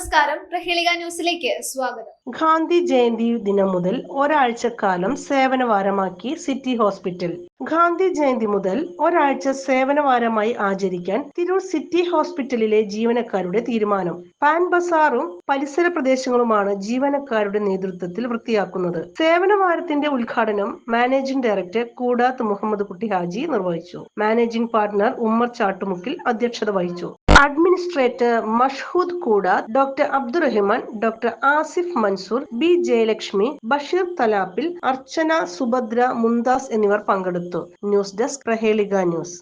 നമസ്കാരം. പ്രഹേളിക ന്യൂസിലേക്ക് സ്വാഗതം. ഗാന്ധി ജയന്തി ദിനം മുതൽ ഒരാഴ്ചക്കാലം സേവനവാരമാക്കി സിറ്റി ഹോസ്പിറ്റൽ. ഗാന്ധി ജയന്തി മുതൽ ഒരാഴ്ച സേവനവാരമായി ആചരിക്കാൻ തിരൂർ സിറ്റി ഹോസ്പിറ്റലിലെ ജീവനക്കാരുടെ തീരുമാനം. പാൻ ബസാറും പരിസര പ്രദേശങ്ങളുമാണ് ജീവനക്കാരുടെ നേതൃത്വത്തിൽ വൃത്തിയാക്കുന്നത്. സേവനവാരത്തിന്റെ ഉദ്ഘാടനം മാനേജിംഗ് ഡയറക്ടർ കൂടാത്ത് മുഹമ്മദ് കുട്ടി ഹാജി നിർവഹിച്ചു. മാനേജിംഗ് പാർട്ണർ ഉമ്മർ ചാട്ടുമുക്കിൽ അധ്യക്ഷത വഹിച്ചു. അഡ്മിനിസ്ട്രേറ്റർ മഷ്ഹൂദ് കൂട doctor Abdurahiman doctor Asif Mansoor B Jayalakshmi Basheer Thalappil Archana Subhadra Mumtaz എന്നിവർ പങ്കെടുത്തു. News desk Prahelika news.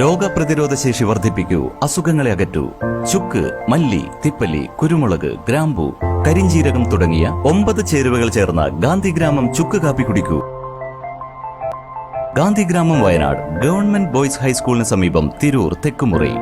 രോഗപ്രതിരോധ ശേഷി വർദ്ധിപ്പിക്കൂ അസുഖങ്ങളെ അകറ്റൂ. ചുക്ക് മല്ലി തിപ്പലി കുരുമുളക് ഗ്രാമ്പു കരിഞ്ചീരകം തുടങ്ങിയ ഒമ്പത് ചേരുവകൾ ചേർന്ന ഗാന്ധിഗ്രാമം ചുക്ക് കാപ്പി കുടിക്കൂ. ഗാന്ധിഗ്രാമം വയനാട് ഗവൺമെന്റ് ബോയ്സ് ഹൈസ്കൂളിന് സമീപം തിരൂർ തെക്കുമുറി.